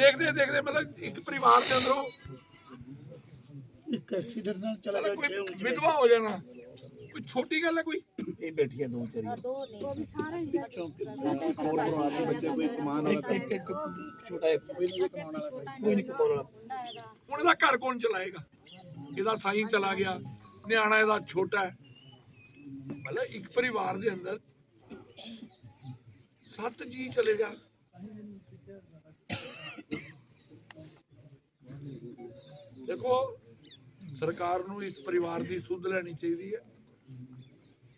ਦੇਖਦੇ ਦੇਖਦੇ ਮਤਲਬ ਇੱਕ ਪਰਿਵਾਰ ਦੇ ਅੰਦਰੋਂ ਇੱਕ ਐਕਸੀਡੈਂਟ ਨਾਲ ਚਲਾ ਗਿਆ ਛੇ ਕੋਈ ਵਿਧਵਾ ਹੋ ਜਾਣਾ। ਕੋਈ ਛੋਟੀ ਗੱਲ ਹੈ ਕੋਈ? ਇਹ ਬੈਠੀਆਂ ਦੋ ਚਾਰੀ। ਹੋਰ ਪਰਿਵਾਰ ਦੇ ਬੱਚੇ ਕੋਈ ਕਮਾਨ ਵਾਲਾ ਇੱਕ ਇੱਕ ਇੱਕ ਛੋਟਾ ਜਿਹਾ ਕੋਈ ਨਹੀਂ ਕਮਾਉਣ ਵਾਲਾ ਕੋਈ। ਨਹੀਂ ਕਮਾਉਣ ਵਾਲਾ। ਹੁਣ ਇਹਦਾ ਘਰ ਕੌਣ ਚਲਾਏਗਾ? ਇਹਦਾ ਸਾਈਂ ਚਲਾ ਗਿਆ ਨਿਆਣਾ ਇਹਦਾ ਛੋਟਾ ਹੈ। ਮਤਲਬ ਇੱਕ ਪਰਿਵਾਰ ਦੇ ਅੰਦਰ ਸੱਤ ਜੀ ਚਲੇ ਜਾ। ਦੇਖੋ ਸਰਕਾਰ ਨੂੰ ਇਸ ਪਰਿਵਾਰ ਦੀ ਸੁੱਧ ਲੈਣੀ ਚਾਹੀਦੀ ਹੈ।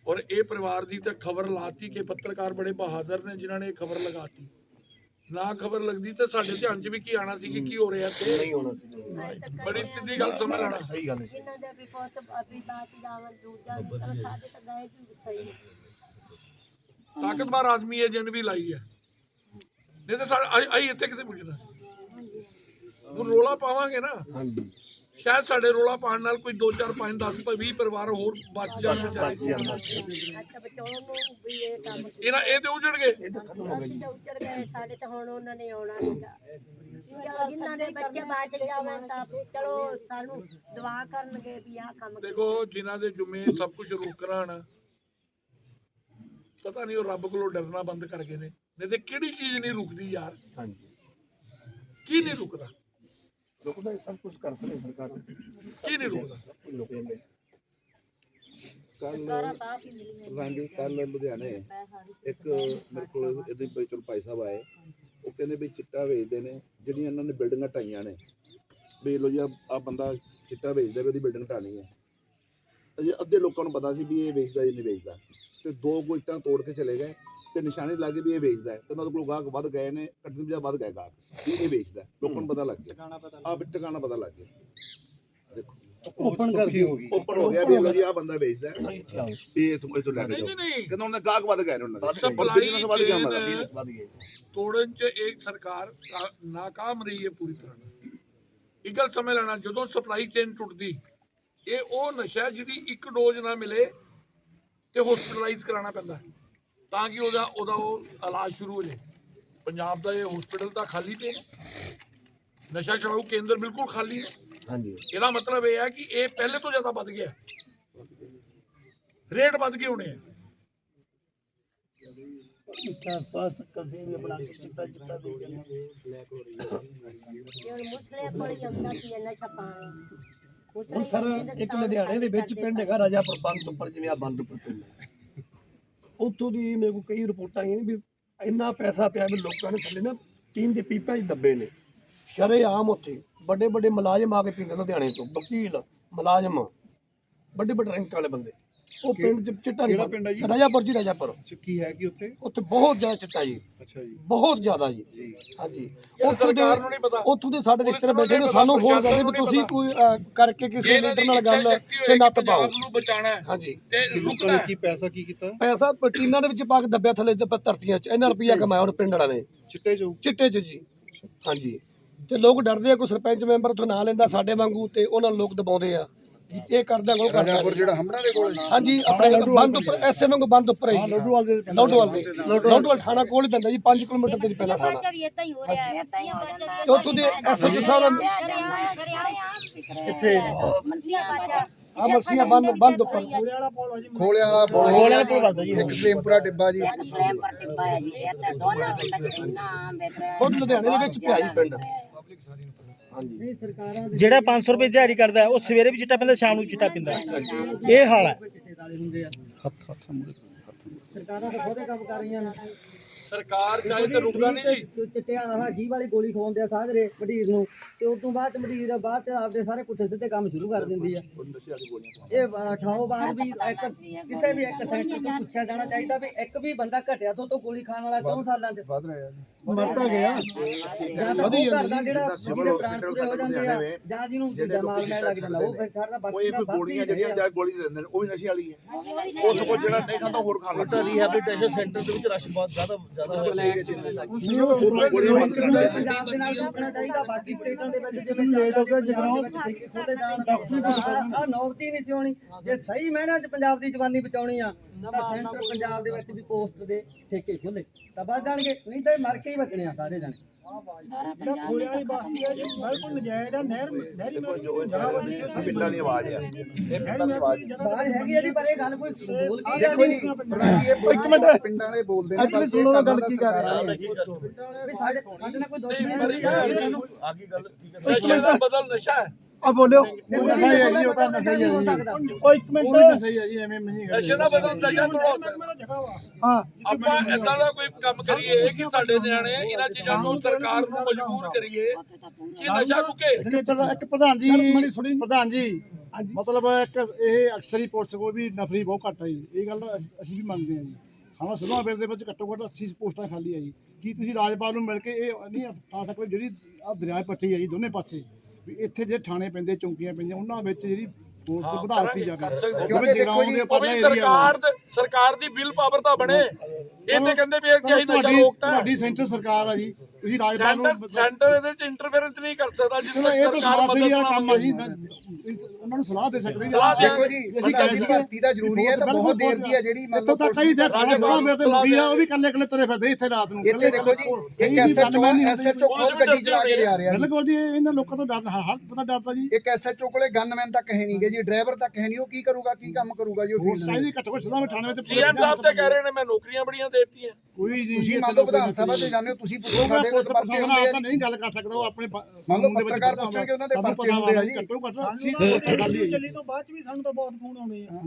ਔਰ ਇਹ ਪਰਿਵਾਰ ਦੀ ਤਾਂ ਖਬਰ ਲਾਤੀ ਕਿ ਪੱਤਰਕਾਰ ਬੜੇ ਬਹਾਦਰ ਨੇ ਜਿਨ੍ਹਾਂ ਨੇ ਇਹ ਖਬਰ ਲਗਾਤੀ। ਨਾ ਖਬਰ ਲੱਗਦੀ ਤਾਂ ਸਾਡੇ ਧਿਆਨ 'ਚ ਵੀ ਕੀ ਆਣਾ ਸੀ ਕਿ ਕੀ ਹੋ ਰਿਹਾ ਤੇ ਨਹੀਂ ਹੋਣਾ ਸੀ। ਬੜੀ ਸਿੱਧੀ ਗੱਲ ਸਮਝ ਲੈਣਾ ਸਹੀ ਗੱਲ ਹੈ। ਜਿਨ੍ਹਾਂ ਦੇ ਵੀ ਪੁੱਤ ਅਭੀ ਬਾਤ ਜਾਵਨ ਦੂਜਾ ਸਾਡੇ ਤਾਂ ਗਏ ਜੀ ਸਹੀ ਨਹੀਂ ਤਾਕਤਵਰ ਆਦਮੀ ਹੈ ਜਿੰਨ ਵੀ ਲਾਈ ਹੈ। ਨਹੀਂ ਤਾਂ ਸਾਡਾ ਅਸੀਂ- ਅਸੀਂ ਇੱਥੇ ਕਿਤੇ ਪੁੱਜਣਾ? ਸੀ ਹੁਣ ਰੋਲਾ ਪਾਵਾਂਗੇ ਨਾ। ਹਾਂਜੀ। ਸ਼ਾਇਦ ਸਾਡੇ ਰੋਲਾ ਪਾਉਣ ਨਾਲ ਕੋਈ 2 4 5 10 20 ਪਰਿਵਾਰ ਹੋਰ ਬਚ ਜਾਣ ਵਿਚਾਰੇ। ਅੱਛਾ ਬਚਾਉਣ ਨੂੰ ਵੀ ਇਹ ਕੰਮ ਇਹਨਾਂ ਇਹ ਤੇ ਉਜੜ ਗਏ ਇਹ ਤਾਂ ਖਤਮ ਹੋ ਗਿਆ ਅਸੀਂ ਤਾਂ ਉੱਜੜ ਗਏ ਸਾਡੇ ਤਾਂ ਹੁਣ ਉਹਨਾਂ ਨੇ ਆਉਣਾ ਨਹੀਂਗਾ ਚਲੋ ਜਿਨ੍ਹਾਂ ਦੇ ਬੱਚੇ ਬਾਅਦ ਚ ਜਾਵਣ ਤਾਂ ਚਲੋ ਸਾਨੂੰ ਦੁਆ ਕਰਨਗੇ ਵੀ ਆਹ ਕੰਮ ਦੇਖੋ ਜਿਨ੍ਹਾਂ ਦੇ ਜੁਮੇ ਸਭ ਕੁਝ ਰੁਕ ਰਣ ਪਤਾ ਨਹੀਂ ਉਹ ਰੱਬ ਕੋਲੋਂ ਡਰਨਾ ਬੰਦ ਕਰ ਗਏ ਨੇ। ਨਹੀਂ ਤੇ ਕਿਹੜੀ ਚੀਜ਼ ਨਹੀਂ ਰੁਕਦੀ ਯਾਰ? ਹਾਂਜੀ। ਕੀ ਨਹੀਂ ਰੁਕਦਾ? ਲੋਕਾਂ ਦਾ ਸਭ ਕੁਝ ਕਰ ਸਕਦੇ ਸਰਕਾਰ। ਕੀ ਨਹੀਂ ਰੁਕਦਾ? ਲੋਕਾਂ ਕੱਲ ਰਾਂਡੀ ਕੱਲ ਲੁਧਿਆਣੇ ਇੱਕ ਮੇਰੇ ਕੋਲ ਇਹਦੇ ਵਿੱਚ ਚਲ ਭਾਈ ਸਾਹਿਬ ਆਏ। ਉਹ ਕਹਿੰਦੇ ਵੀ ਚਿੱਟਾ ਵੇਚਦੇ ਨੇ ਜਿਹੜੀਆਂ ਇਹਨਾਂ ਨੇ ਬਿਲਡਿੰਗਾਂ ਢਾਈਆਂ ਨੇ। ਵੀ ਲੋ ਜੀ ਆ ਬੰਦਾ ਚਿੱਟਾ ਵੇਚਦਾ ਵੀ ਉਹਦੀ ਬਿਲਡਿੰਗ ਢਾਣੀ ਹੈ। ਅਜੇ ਅੱਧੇ ਲੋਕਾਂ ਨੂੰ ਪਤਾ ਸੀ ਵੀ ਇਹ ਵੇਚਦਾ ਜਾਂ ਨਹੀਂ ਵੇਚਦਾ। ਤੇ ਦੋ ਗੋਇਟਾਂ ਤੋੜ ਕੇ ਚਲੇ ਗਏ। ਤੇ ਨਿਸ਼ਾਨੀ ਲਾ ਕੇ ਵੀ ਇਹ ਵੇਚਦਾ ਹੈ। ਤੇ ਉਹਨਾਂ ਦੇ ਕੋਲ ਗਾਹਕ ਵੱਧ ਗਏ ਨੇ ਕੱਟਣ ਜਾਂ ਵੱਧ ਗਏ ਗਾਹਕ ਵੀ ਇਹ ਵੇਚਦਾ ਹੈ। ਲੋਕਾਂ ਨੂੰ ਪਤਾ ਲੱਗ ਗਿਆ। ਆ ਟਿਕਾਣਾ ਪਤਾ ਲੱਗ ਗਿਆ। ਦੇਖੋ। ਓਪਨ ਕਰ ਹੋ। ਗਈ। ਓਪਨ ਹੋ ਗਿਆ ਵੀ ਲੋ ਜੀ ਆ ਬੰਦਾ ਵੇਚਦਾ ਹੈ ਨਹੀਂ ਵੀ ਇਹ ਤੋਂ ਇਹ ਤੋਂ ਲੈ ਕੇ ਨਹੀਂ ਜਾਓ ਨਹੀਂ ਨਹੀਂ। ਕਹਿੰਦਾ ਉਹਨਾਂ ਦੇ ਗਾਹਕ ਵੱਧ ਗਏ ਨੇ ਉਹਨਾਂ ਦੇ। Supply ਬਿਜ਼ਨਸ ਵੱਧ ਗਿਆ ਉਹਨਾਂ ਦਾ chain- ਵੱਧ ਗਏ ਤੋੜਨ ਚ ਇੱਕ ਸਰਕਾਰ ਕਾ- ਨਾਕਾਮ ਰਹੀ ਹੈ ਪੂਰੀ ਤਰ੍ਹਾਂ ਇੱਕ ਗੱਲ ਸਮਝ ਲੈਣਾ ਜਦੋਂ ਸਪਲਾਈ ਚੇਨ ਟੁੱਟਦੀ ਇਹ ਉਹ ਨਸ਼ਾ ਹੈ ਜਿਹਦੀ ਇੱਕ ਡੋਜ਼ ਨਾ ਮਿਲੇ ਤੇ ਹਸਪੀਟਲਾਈਜ਼ ਕਰਾਉਣਾ ਪੈਂਦਾ। ਹੈ, ਤਾਂ ਕਿ ਉਹਦਾ ਉਹਦਾ ਉਹ ਇਲਾਜ ਸ਼ੁਰੂ ਹੋ ਜਾਏ। ਪੰਜਾਬ ਦਾ ਇਹ ਹਸਪੀਟਲ ਤਾਂ ਖਾਲੀ ਪਏ ਨੇ ਨਸ਼ਾ ਛਡਾਊ ਕੇਂਦਰ ਬਿਲਕੁਲ ਖਾਲੀ ਨੇ ਹਾਂਜੀ। ਇਹਦਾ ਮਤਲਬ ਇਹ ਹੈ ਕਿ ਇਹ ਪਹਿਲੇ ਤੋਂ ਜ਼ਿਆਦਾ ਵੱਧ ਗਿਆ। ਰੇਟ ਵੱਧ ਗਏ ਹੋਣੇ ਆ। ਇੱਛਾ ਸਵਾਸ ਕਸੇ ਵੀ ਬਣਾ ਕੇ ਚਿੱਟਾ ਚਿੱਟਾ ਦੇ ਜਾਂਦੇ ਹੁਣ ਮੁਸਲੇ ਕੋਲ ਜਾਂਦਾ ਸੀ ਨਸ਼ਾ ਪਾਣ ਹੁਣ ਸਰ ਇੱਕ ਲੁਧਿਆਣੇ ਦੇ ਵਿੱਚ ਪਿੰਡ ਹੈਗਾ ਰਾਜਾਪੁਰ ਬੰਦ ਉੱਪਰ ਜਿਵੇਂ ਆ ਬੰਦ ਉੱਪਰ ਪਿੰਡ ਹੈ। ਉੱਥੋਂ ਦੀ ਮੇਰੇ ਕੋਲ ਕਈ ਰਿਪੋਰਟਾਂ ਆਈਆਂ ਨੇ ਵੀ ਇੰਨਾ ਪੈਸਾ ਪਿਆ ਵੀ ਲੋਕਾਂ ਨੇ ਥੱਲੇ ਨਾ ਟੀਨ ਦੇ ਪੀਪਾਂ 'ਚ ਦੱਬੇ ਨੇ। ਸ਼ਰੇ ਆਮ ਉੱਥੇ ਵੱਡੇ ਵੱਡੇ ਮੁਲਾਜ਼ਮ ਆ ਕੇ ਪੀਂਦੇ ਲੁਧਿਆਣੇ ਤੋਂ, ਵਕੀਲ, ਮੁਲਾਜ਼ਮ ਵੱਡੇ ਵੱਡੇ ਰੈਂਕ ਵਾਲੇ ਬੰਦੇ। ਉਹ ਪਿੰਡ 'ਚ ਚਿੱਟਾ ਨਹੀਂ ਕਿਹੜਾ ਪਿੰਡ ਹੈ ਜੀ? ਰਾਜਾਪੁਰ ਜੀ ਰਾਜਾਪੁਰ। ਅੱਛਾ ਕੀ ਹੈ ਕੀ ਉੱਥੇ? ਉੱਥੇ ਬਹੁਤ ਜ਼ਿਆਦਾ ਚਿੱਟਾ ਜੀ। ਅੱਛਾ ਜੀ। ਬਹੁਤ ਜ਼ਿਆਦਾ ਜੀ। ਜੀ। ਹਾਂਜੀ। ਦੇ ਸਰਕਾਰ ਨੂੰ ਨਹੀਂ ਪਤਾ। ਉੱਥੋਂ ਦੇ ਸਾਡੇ ਨੂੰ ਬੈਠੇ ਨੇ ਸਾਨੂੰ ਫੋਨ ਕਰਦੇ ਵੀ ਤੁਸੀਂ ਕੋਈ ਅਹ, ਕਰਕੇ ਕਿਸੇ ਲੀਡਰ ਨਾਲ ਗੱਲ ਤੇ ਨੱਤ ਪਾਓ ਨੂੰ ਬਚਾਣਾ ਹੈ ਹਾਂਜੀ। ਤੇ ਲੋਕਾਂ ਰੁਕਣਾ ਨੇ। ਕੀ ਪੈਸਾ ਕੀ ਕੀਤਾ? ਪੈਸਾ ਪਟੀਨਾਂ ਦੇ ਵਿੱਚ ਪਾ ਕੇ ਦੱਬਿਆ ਥੱਲੇ ਤੇ ਧਰਤੀਆਂ 'ਚ। ਇਹਨਾਂ ਰੁਪਈਆ ਕਮਾਇਆ ਉਹ ਪਿੰਡ ਵਾਲਿਆਂ ਨੇ। ਚਿੱਟੇ ਜੋ ਚਿੱਟੇ 'ਚ ਜੀ। ਹਾਂਜੀ। ਤੇ ਲੋਕ ਡਰਦੇ ਆ ਕੋਈ ਸਰਪੰਚ ਮੈਂਬਰ ਉੱਥੋਂ ਨਾਂ ਲੈਂਦਾ ਸਾਡੇ ਵਾਂਗੂ ਤੇ ਉਹਨਾਂ ਨੂੰ ਲੋਕ ਦਬਾਉਂਦੇ ਆ। ਇਹ ਕਰਦਾ ਉਹ ਕਰਦਾ। ਜਿਹੜਾ ਹਮੜਾ ਦੇ ਕੋਲ ਹਾਂਜੀ ਆਪਣੇ ਬੰਦ ਉੱਪਰ ਐਸੇ ਵਾਂਗੂ ਬੰਦ ਉੱਪਰ ਹੈ ਲੋਡਵਾਲ ਦੇ ਲੋਡਵਾਲ ਦੇ। ਲੋਡਵਾਲ ਥਾਣਾ ਕੋਲ ਹੀ ਪੈਂਦਾ ਜੀ 5 ਕਿਲੋਮੀਟਰ ਦੇ ਪਹਿਲਾ ਥਾਣਾ। ਵੀ ਇਦਾਂ ਹੀ ਹੋ ਰਿਹਾ ਹੈ। ਤੇ ਉੱਥੋਂ ਦੇ ਐਸਐਚ ਸਾਹਿਬ ਕਿੱਥੇ? ਮਨਸੀਆਂ ਬਾਜਾ। ਆ ਮਰਸੀਆਂ ਬੰਦ ਬੰਦ ਉੱਪਰ। ਖੋਲਿਆ ਵਾਲਾ ਬੋਲ ਖੋਲਿਆ ਤੋਂ ਵੱਧ ਜੀ। ਇੱਕ ਸਲੇਮਪੁਰਾ ਡਿੱਬਾ ਜੀ। ਇੱਕ ਸਲੈਮ ਪਰ ਟਿੱਪਾ ਹੈ ਜੀ। ਇਹ ਤਾਂ ਦੋਨਾਂ ਦੇ ਵਿੱਚ ਇੰਨਾ ਬਿਹਤਰ ਖੁਦ ਲੁਧਿਆਣੇ ਦੇ ਵਿੱਚ ਪਿਆ ਜੀ ਪਿੰਡ। ਹਾਂਜੀ। ਜਿਹੜਾ 500 ਰੁਪਏ ਦਿਹਾੜੀ ਕਰਦਾ ਉਹ ਸਵੇਰੇ ਵੀ ਚਿੱਟਾ ਪੀਂਦਾ ਸ਼ਾਮ ਨੂੰ ਚਿੱਟਾ ਪੀਂਦਾ। ਇਹ ਹਾਲ ਹੈ। ਸਰਕਾਰਾਂ ਤਾਂ ਬਹੁਤੇ ਕੰਮ ਕਰ ਰਹੀਆਂ ਨੇ। ਸਰਕਾਰ ਚਾਹੇ ਤੇ ਰੁਕਦਾ ਨਹੀਂ ਜੀ। ਚਿੱਟਿਆ ਆਹ ਜੀ ਵਾਲੀ ਗੋਲੀ ਖਵਾਉਂਦੇ ਆ ਸਾਜਰੇ ਮਡੀਰ ਨੂੰ ਤੇ ਉਸ ਤੋਂ ਬਾਅਦ ਮਡੀਰ ਬਾਅਦ ਚ ਆਪਦੇ ਸਾਰੇ ਪੁੱਠੇ ਸਿੱਧੇ ਕੰਮ ਸ਼ੁਰੂ ਕਰ ਦਿੰਦੀ ਆ। ਇਹ ਠਾਓ ਬਾਅਦ ਵੀ ਇੱਕ ਕਿਸੇ ਵੀ ਇੱਕ ਸੈਂਟਰ ਤੋਂ ਪੁੱਛਿਆ ਜਾਣਾ ਚਾਹੀਦਾ ਵੀ ਇੱਕ ਵੀ ਬੰਦਾ ਘਟਿਆ ਤੋਂ ਤੋਂ ਗੋਲੀ ਖਾਣ ਵਾਲਾ 4 ਸਾਲਾਂ ਚ। ਵਧ ਰਿਹਾ ਮਰਤਾ ਗਿਆ। ਜਾਂ। ਤਾਂ ਉਹ ਘਰ ਦਾ ਜਿਹੜਾ ਜਿਹਦੇ ਪ੍ਰਾਣ ਪੂਰੇ ਹੋ ਜਾਂਦੇ ਆ ਜਾਂ ਜਿਹਨੂੰ ਦਿਮਾਗ ਨਾਲ ਲੱਗ ਜਾਂਦਾ ਉਹ ਫਿਰ ਛੱਡਦਾ ਉਹ ਬਾਕੀ ਇੱਕ ਦਾ ਗੋਲੀਆਂ ਜਿਹੜੀਆਂ ਜਾਂ ਗੋਲੀ ਦੇ ਦਿੰਦੇ ਨੇ ਉਹ ਵੀ ਨਸ਼ੇ ਵਾਲੀ ਹੈ। ਉਸ ਕੋਲ ਜਿਹੜਾ ਨਹੀਂ ਖਾਂਦਾ ਹੋਰ ਲੱਗਾ ਰੀਹੈਬਿਲਿਟੇਸ਼ਨ ਸੈਂਟਰ ਦੇ ਵਿੱਚ ਰਸ਼ ਬਹੁਤ ਜ਼ਿਆਦਾ ਜ਼ਿਆਦਾ ਪੰਜਾਬ ਦੇ ਨਾਲ ਆਪਣਾ ਚਾਹੀਦਾ ਬਾਕੀ ਸਟੇਟਾਂ ਦੇ ਵਿੱਚ ਜਿਵੇਂ ਲੇਟ ਹੋ ਗਿਆ ਜਗਰਾਉਂ ਖੋਲੇ ਜਾਣ ਆ ਨੌਬਤੀ ਨਹੀਂ ਸੀ ਹੋਣੀ। ਜੇ ਸਹੀ ਮਹਿਣਾ ਚ ਪੰਜਾਬ ਦੀ ਜਵਾਨੀ ਬਚਾਉਣੀ ਆ ਤਾਂ ਸੈਂਟਰ ਪੰਜਾਬ ਦੇ ਵਿੱਚ ਵੀ ਪੋਸਟ ਦੇ ਠੇਕੇ ਖੁੱਲੇ ਤਾਂ ਬਚ ਜਾਣਗੇ ਨਹੀਂ ਤਾਂ ਇਹ ਮਰ ਕੇ ਹੀ ਬਚਣੇ ਆ ਸਾਰੇ ਜਾਣੇ। ਖੋਲੇ ਵਾਲੀ ਬਸਤੀ ਹੈ ਜੀ ਬਿਲਕੁਲ ਨਜਾਇਜ਼ ਆ ਨਹਿਰ ਨਹਿਰੀ ਦੇਖੋ ਜੋ ਇਹ ਪਿੰਡਾਂ ਦੀ ਆਵਾਜ਼ ਆ। ਇਹ ਪਿੰਡਾਂ ਦੀ ਆਵਾਜ਼ ਆ। ਬਾਹਰ ਹੈਗੀ ਆ। ਜੀ ਪਰ ਇਹ ਗੱਲ ਕੋਈ ਬੋਲ ਕੇ ਦੇਖੋ ਜੀ ਜੀ ਇਹ ਇੱਕ ਮਿੰਟ। ਪਿੰਡਾਂ ਵਾਲੇ ਬੋਲਦੇ ਨੇ Actually ਸੁਣੋ ਗੱਲ ਕੀ ਕਰ ਰਹੇ। ਵੀ ਸਾਡੇ ਸਾਡੇ ਨਾਲ ਕੋਈ ਦੋਸਤ ਨਹੀਂ, ਨਹੀਂ ਮਰੀ ਗਿਆ। ਨਸ਼ੇ ਦਾ ਬਦਲ ਨਸ਼ਾ ਹੈ। ਆ ਬੋਲਿਓ। ਉਹ ਇੱਕ ਮਿੰਟ। ਸਹੀ ਹੈ ਜੀ ਐਵੇਂ ਨਹੀਂ ਨਸ਼ੇ ਦਾ ਬਦਲ ਨਸ਼ਾ ਥੋੜਾ ਹੋ। ਆਪਾਂ ਏਦਾਂ ਦਾ ਕੋਈ ਕੰਮ ਕਰੀਏ ਕਿ ਸਾਡੇ ਨਿਆਣੇ ਇਹਨਾਂ ਚੀਜ਼ਾਂ ਤੋਂ ਸਰਕਾਰ ਨੂੰ ਮਜਬੂਰ ਕਰੀਏ ਕਿ ਨਸ਼ਾ ਰੁਕੇ। ਇੱਕ ਪ੍ਰਧਾਨ ਜੀ ਪ੍ਰਧਾਨ ਜੀ ਮਤਲਬ ਇੱਕ ਇਹ ਅਕਸਰ ਹੀ ਪੁਲਿਸ ਕੋਲ ਵੀ ਨਫਰੀ ਬਹੁਤ ਘੱਟ ਹੈ ਜੀ। ਇਹ ਗੱਲ ਅਸੀਂ ਵੀ ਮੰਨਦੇ ਹਾਂ ਜੀ। ਖਾਣਾ ਸੁਣਾ ਦੇ ਵਿੱਚ ਘੱਟੋ ਘੱਟ 80 ਪੋਸਟਾਂ ਖਾਲੀ ਹੈ ਜੀ। ਕੀ ਤੁਸੀਂ ਰਾਜਪਾਲ ਨੂੰ ਮਿਲ ਕੇ ਇਹ ਨਹੀਂ ਆ ਸਕਦੇ ਜਿਹੜੀ ਆ ਦਰਿਆ ਪੱਟੀ ਹੈ ਜੀ ਦੋਨੇ ਪਾਸੇ। ਵੀ ਇੱਥੇ ਜੇ ਥਾਣੇ ਪੈਂਦੇ ਚੌਂਕੀਆਂ ਪੈਂਦੀਆਂ ਉਹਨਾਂ ਵਿੱਚ ਜਿਹੜੀ ਹਾਂ, ਵਧਾ ਦਿੱਤੀ ਜਾਵੇ। ਕਿਉਂਕਿ ਜਗਰਾਉਂ ਦੇ ਪਰਲਾ ਏਰੀਆ ਸਰਕਾਰ ਦੇ ਸਰਕਾਰ ਦੀ ਬਿੱਲ ਪਾਵਰ ਤਾਂ ਬਣੇ। ਇਹ ਤੇ ਕਹਿੰਦੇ ਵੀ ਇਹ ਕਿ ਅਸੀਂ ਨਸ਼ਾ ਤੁਹਾਡੀ ਰੋਕਤਾ ਹੈ। ਤੁਹਾਡੀ ਸੈਂਟਰ ਸਰਕਾਰ ਆ ਜੀ ਤੁਸੀਂ ਰਾਜਪਾਲ ਨੂੰ ਸੈਂਟਰ ਇਹਦੇ ਚ ਇੰਟਰਫੇਰੈਂਸ ਨਹੀਂ ਕਰ ਸਕਦਾ ਜਿੰਨਾ ਇਹ ਤਾਂ ਸਰਕਾਰ ਸਮਾਜ ਸੇਵੀ ਵਾਲਾ ਕੰਮ ਆ ਜੀ ਉਹਨਾਂ ਨੂੰ ਸਲਾਹ ਦੇ ਸਕਦੇ ਸਲਾਹ ਦੇ- ਦੇਖੋ ਜੀ ਅਸੀਂ ਕਹਿੰਦੇ ਜੀ ਸੀਗੇ ਭਰਤੀ ਦਾ ਜ਼ਰੂਰੀ ਹੈ ਤਾਂ ਬਹੁਤ ਦੇਰ ਦੀ ਹੈ ਜਿਹੜੀ ਮੰਨ ਇੱਥੋਂ ਲਓ ਤੱਕ ਹੀ ਜੇ ਥਾਣਾ ਸਲਾਹ ਮੇਰੇ ਤੇ ਮੁੰਡੀ ਆ ਉਹ ਵੀ ਕੱਲੇ ਕੱਲੇ ਤੁਰੇ ਫਿਰਦੇ ਇੱਥੇ ਰਾਤ ਨੂੰ। ਇੱਥੇ ਦੇਖੋ ਜੀ ਇੱਕ ਐਸਐਚਓ ਐਸਐਚਓ ਖੁਦ ਗੱਡੀ ਚਲਾ ਕੇ ਲਿਆ ਰਿਹਾ ਜੀ। ਬਿਲਕੁਲ ਜੀ ਇਹ ਇਹਨਾਂ ਲੋਕਾਂ ਤੋਂ ਡਰ ਹਰ ਹਰ ਬੰਦਾ ਡਰਦਾ ਜੀ। ਇੱਕ ਐਸਐਚਓ ਕੋਲੇ ਗਨਮੈਨ ਤੱਕ ਹੈ ਨਹੀਂਗੇ ਜੀ ਡਰਾਈਵਰ ਤੱਕ ਹੈ ਨਹੀਂ ਉਹ ਕੀ ਕਰੂਗਾ ਕੀ ਕੰਮ ਕਰੂਗਾ ਜੀ ਉਹ ਹੋਰ ਸਾਈਜ਼ ਘੱਟੋ ਘੱਟ ਸਦਾ ਮੈਂ ਥਾਣੇ ਵਿੱਚ ਸੀਐਮ ਸਾਹਿਬ ਤੇ ਕਹਿ ਰਹੇ ਨੇ ਮੈਂ ਨੌਕਰੀਆਂ ਬੜੀਆਂ ਦੇਤੀਆਂ। ਕੋਈ ਨਹੀਂ ਤੁਸੀਂ ਮੰਨ ਲਓ ਵਿਧਾਨ ਸਭਾ ਤੇ ਜਾਂਦੇ ਹੋ ਤੁਸੀਂ ਪੁੱਛੋ ਸਾਡੇ ਕੋਲ ਪਰਚੇ ਹੁੰਦੇ ਆ। ਤਾਂ ਨਹੀਂ ਗੱਲ ਕਰ ਸਕਦਾ ਉਹ ਆਪਣੇ ਮੰਨ ਲਓ ਪੱਤਰਕਾਰ ਪੁੱਛਣਗੇ ਉਹਨਾਂ ਦੇ ਪਰਚੇ ਹੁੰਦੇ ਆ ਜੀ। ਘੱਟੋ ਘੱਟ 80 ਪੋਸਟਾਂ ਖਾਲੀ ਹੈ ਜੀ। ਚੱਲੀ ਤੋਂ ਬਾਅਦ ਵੀ ਸਾਨੂੰ ਤਾਂ ਬਹੁਤ ਫੋਨ ਆਉਣੇ ਆ।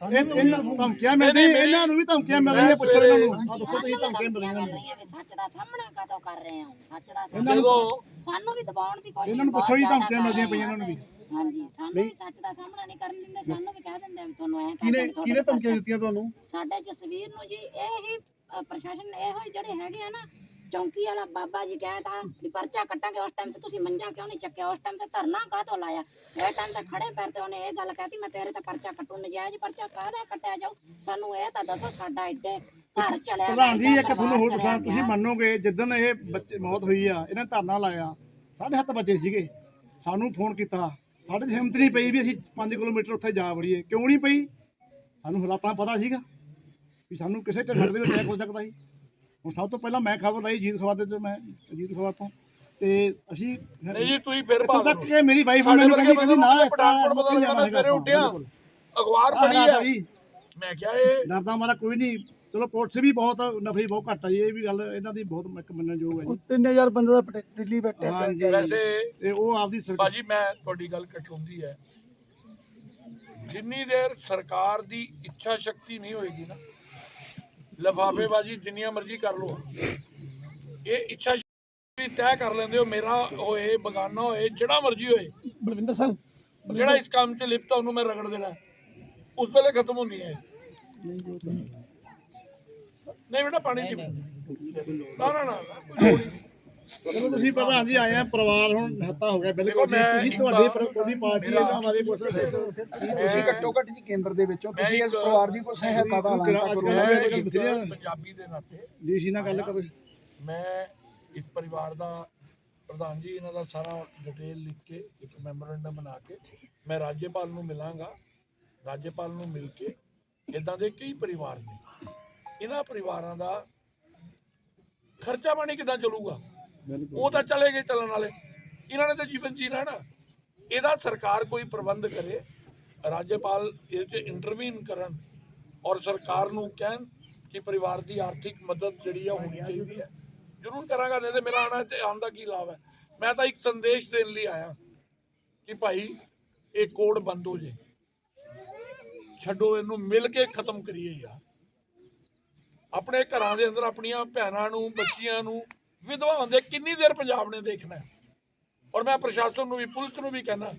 ਇਹ ਇਹਨਾਂ ਨੂੰ ਧਮਕੀਆਂ ਮਿਲਦੀਆਂ ਇਹਨਾਂ ਨੂੰ ਵੀ ਧਮਕੀਆਂ ਮਿਲ ਰਹੀਆਂ ਪੁੱਛੋ ਇਹਨਾਂ ਨੂੰ। ਆ ਦੱਸੋ ਤੁਸੀਂ ਧਮਕੀਆਂ ਮਿਲ ਰਹੀਆਂ ਇਹਨਾਂ ਨੂੰ ਸੱਚ ਦਾ ਸਾਹਮਣਾ ਕਦੋਂ ਕਰ ਰਹੇ ਹੋ? ਸੱਚ ਦਾ ਸਾਹਮਣਾ ਜਦੋਂ ਸਾਨੂੰ ਵੀ ਦਬਾਉਣ ਦੀ ਕੋਸ਼ਿਸ਼ ਇਹਨਾਂ ਨੂੰ ਬਹੁਤ ਪੁੱਛੋ ਜੀ ਧਮਕੀਆਂ ਮਿਲਦੀਆਂ ਪਈਆਂ ਇਹਨਾਂ ਨੂੰ ਵੀ। ਹਾਂਜੀ ਸਾਨੂੰ ਵੀ ਸੱਚ ਦਾ ਸਾਹਮਣਾ ਨਹੀਂ ਕਰਨ ਦਿੰਦੇ ਸਾਨੂੰ ਵੀ ਕਹਿ ਦਿੰਦੇ ਵੀ ਤੁਹਾਨੂੰ ਐ ਕਿਹਨੇ ਕਿਹਨੇ ਧਮਕੀਆਂ ਦਿੱਤੀਆਂ ਤੁਹਾਨੂੰ? ਸਾਡੇ ਜਸਵੀਰ ਨੂੰ ਜੀ ਇਹ ਹੀ ਅ, ਪ੍ਰਸ਼ਾਸਨ ਇਹੋ ਹੀ ਜਿਹੜੇ ਹੈਗੇ ਆ ਨਾ ਚੌਂਕੀ ਵਾਲਾ ਬਾਬਾ ਜੀ ਕਹਿਤਾ ਵੀ ਪਰਚਾ ਕੱਟਾਂਗੇ ਉਸ ਟਾਈਮ ਤੇ ਤੁਸੀਂ ਮੰਜਾ ਕਿਉਂ ਨਹੀਂ ਚੱਕਿਆ? ਉਸ ਟਾਈਮ ਤੇ ਧਰਨਾ ਕਾਹਤੋਂ ਲਾਇਆ? ਇਹ ਟਾਈਮ ਤੇ ਖੜੇ ਪੈਰ ਤੇ ਉਹਨੇ ਇਹ ਗੱਲ ਕਹਿਤੀ ਮੈਂ ਤੇਰੇ ਤੇ ਪਰਚਾ ਕੱਟੂ ਨਜਾਇਜ਼ ਪਰਚਾ ਕਾਹਦਾ ਕੱਟਿਆ ਜਾਊ? ਸਾਨੂੰ ਇਹ ਤਾਂ ਦੱਸੋ ਸਾਡਾ ਐਡੇ ਘਰ ਚਲਿਆ ਪ੍ਰਧਾਨ ਜੀ ਇੱਕ ਤੁਹਾਨੂੰ ਹੋਰ ਦੱਸਾਂ ਤੁਸੀਂ ਮੰਨੋਗੇ ਜਿੱਦਣ ਇਹ ਬੱਚੇ ਮੌਤ ਹੋਈ ਆ ਇਹਨਾਂ ਧਰਨਾ ਲਾਇਆ ਸਾਡੇ ਹੱਥ ਬੱਚੇ ਸੀਗੇ। ਸਾਨੂੰ ਫੋਨ ਕੀਤਾ। ਸਾਡੇ 'ਚ ਹਿੰਮਤ ਨਹੀਂ ਪਈ ਵੀ ਅਸੀਂ 5 ਕਿਲੋਮੀਟਰ ਉੱਥੇ ਜਾ ਵੜੀਏ। ਕਿਉਂ ਨਹੀਂ ਪਈ? ਸਾਨੂੰ ਹਾਲਾਤਾਂ ਪਤਾ ਸੀਗਾ ਵੀ ਸਾਨੂੰ ਕਿਸੇ ਢੰਗ ਦੇ ਵਿੱਚ ਅਟੈਕ ਹੋ ਸਕਦਾ ਸੀ। ਹੁਣ ਸਭ ਤੋਂ ਪਹਿਲਾਂ ਮੈਂ ਖਬਰ ਲਈ ਜੀਤ ਸਵਾਦ ਤੇ ਮੈਂ ਜੀਤ ਸਵਾਦ ਤੋਂ। ਤੇ ਅਸੀਂ ਨਹੀਂ ਜੀ ਤੁਸੀਂ ਫਿਰ ਭਾਗ ਤੱਕ ਕਿ ਮੇਰੀ ਵਾਈਫ ਮੈਨੂੰ ਕਹਿੰਦੀ ਕਹਿੰਦੀ ਨਾ ਬਦਲ ਗਿਆ ਮੈਂ ਸਵੇਰੇ ਉੱਠਿਆ। ਅਖਬਾਰ ਪੜ੍ਹੀ ਜੀ ਮੈਂ ਕਿਹਾ ਇਹ ਡਰਦਾ ਮਾਰਾ ਕੋਈ ਨਹੀਂ। ਚਲੋ ਪੁਲਿਸ ਵੀ ਬਹੁਤ ਨਫਰੀ ਬਹੁਤ ਘੱਟ ਆ ਜੀ ਇਹ ਵੀ ਗੱਲ ਇਹਨਾਂ ਦੀ ਬਹੁਤ ਇੱਕ ਮੰਨਣਯੋਗ ਹੈ ਜੀ। 3000 ਬੰਦੇ ਦਾ ਪਟੇ- ਦਿੱਲੀ ਬੈਠੇ ਹਾਂਜੀ। ਵੈਸੇ ਤੇ ਉਹ ਆਪਦੀ ਸਰਕਾਰ ਬਾਜੀ ਮੈਂ ਤੁਹਾਡੀ ਗੱਲ ਕਟਾਉਂਦੀ ਹੈ। ਜਿੰਨੀ ਦੇਰ ਸਰਕਾਰ ਦੀ ਇੱਛਾ ਸ਼ਕਤੀ ਨਹੀਂ ਹੋਏਗੀ ਨਾ ਲਫਾਫੇਬਾਜੀ ਜਿੰਨੀਆਂ ਮਰਜ਼ੀ ਕਰ ਲੋ ਇਹ ਇੱਛਾ ਸ਼ਕਤੀ ਤੈਅ ਕਰ ਲੈਂਦੇ ਹੋ ਮੇਰਾ ਹੋਏ ਬਗਾਨਾ ਹੋਏ ਜਿਹੜਾ ਮਰਜ਼ੀ ਹੋਏ। ਬਲਵਿੰਦਰ ਸਿੰਘ ਜਿਹੜਾ ਇਸ ਕੰਮ 'ਚ ਲਿਪਤਾ ਉਹਨੂੰ ਮੈਂ ਰਗੜ ਦੇਣਾ। ਉਸ ਵੇਲੇ ਖਤਮ ਹੁੰਦੀ ਹੈ ਨਹੀਂ ਬੇਟਾ ਪਾਣੀ ਨਹੀਂ ਨਾ ਨਾ ਨਾ ਕੋਈ ਲੋੜ ਹੀ ਨਹੀਂ। ਚਲੋ ਤੁਸੀਂ ਪ੍ਰਧਾਨ ਜੀ ਆਏ ਆ ਪਰਿਵਾਰ ਹੁਣ ਹੱਤਾ ਹੋ ਗਿਆ ਬਿਲਕੁਲ ਜੀ ਤੁਸੀਂ ਤੁਹਾਡੀ ਤੁਹਾਡੀ ਪਾਰਟੀ ਹੈ ਮੇਰਾ- ਜਾਂ ਹਮਾਰੀ ਪੁਲਿਸ ਤੁਸੀਂ ਘੱਟੋ ਘੱਟ ਜੀ ਕੇਂਦਰ ਦੇ ਵਿੱਚੋਂ ਤੁਸੀਂ ਇਸ ਪਰਿਵਾਰ ਦੀ ਕੋਈ ਸਹਾਇਤਾ ਦਾ ਐਲਾਨ ਕਰੋ ਪੰਜਾਬੀ ਦੇ ਨਾਤੇ ਡੀਸੀ ਨਾਲ ਗੱਲ ਕਰੋ ਮੈਂ ਇਸ ਪਰਿਵਾਰ ਦਾ ਪ੍ਰਧਾਨ ਜੀ ਇਹਨਾਂ ਦਾ ਸਾਰਾ ਡਿਟੇਲ ਲਿਖ ਕੇ ਇੱਕ ਮੈਮੋਰੈਂਡਮ ਬਣਾ ਕੇ ਮੈਂ ਰਾਜਪਾਲ ਨੂੰ ਮਿਲਾਂਗਾ। ਰਾਜਪਾਲ ਨੂੰ ਮਿਲ ਕੇ ਇਦਾਂ ਦੇ ਕਈ ਪਰਿਵਾਰ ਨੇ। ਇਹਨਾਂ ਪਰਿਵਾਰਾਂ ਦਾ ਖਰਚਾ ਪਾਣੀ ਕਿਦਾਂ ਚੱਲੂਗਾ? ਉਹ ਤਾਂ ਚਲੇ ਗਏ ਚੱਲਣ ਵਾਲੇ। ਇਹਨਾਂ ਨੇ ਤਾਂ ਜੀਵਨ ਜੀਣਾ ਨਾ। ਇਹਦਾ ਸਰਕਾਰ ਕੋਈ ਪ੍ਰਬੰਧ ਕਰੇ ਰਾਜਪਾਲ ਇਹ 'ਚ ਇੰਟਰਵੀਨ ਕਰਨ ਔਰ ਸਰਕਾਰ ਨੂੰ ਕਹਿਣ ਕਿ ਪਰਿਵਾਰ ਦੀ ਆਰਥਿਕ ਮਦਦ ਜਿਹੜੀ ਆ ਹੋਣੀ ਚਾਹੀਦੀ ਹੈ। ਜ਼ਰੂਰ ਕਰਾਂਗਾ ਨਹੀਂ ਤੇ ਮੇਰਾ ਆਣਾ ਤੇ ਆਉਣ ਦਾ ਕੀ ਲਾਭ ਹੈ? ਮੈਂ ਤਾਂ ਇੱਕ ਸੰਦੇਸ਼ ਦੇਣ ਲਈ ਆਇਆ ਕਿ ਭਾਈ ਇਹ ਕੋਡ ਬੰਦ ਹੋ ਜੇ। ਛੱਡੋ ਇਹਨੂੰ ਮਿਲ ਕੇ ਖਤਮ ਕਰੀਏ ਯਾਰ। ਆਪਣੇ ਘਰਾਂ ਦੇ ਅੰਦਰ ਆਪਣੀਆਂ ਭੈਣਾਂ ਨੂੰ ਬੱਚੀਆਂ ਨੂੰ ਵਿਧਵਾ ਹੁੰਦੇ ਕਿੰਨੀ ਦੇਰ ਪੰਜਾਬ ਨੇ ਦੇਖਣਾ? ਔਰ ਮੈਂ ਪ੍ਰਸ਼ਾਸਨ ਨੂੰ ਵੀ ਪੁਲਿਸ ਨੂੰ ਵੀ ਕਹਿਣਾ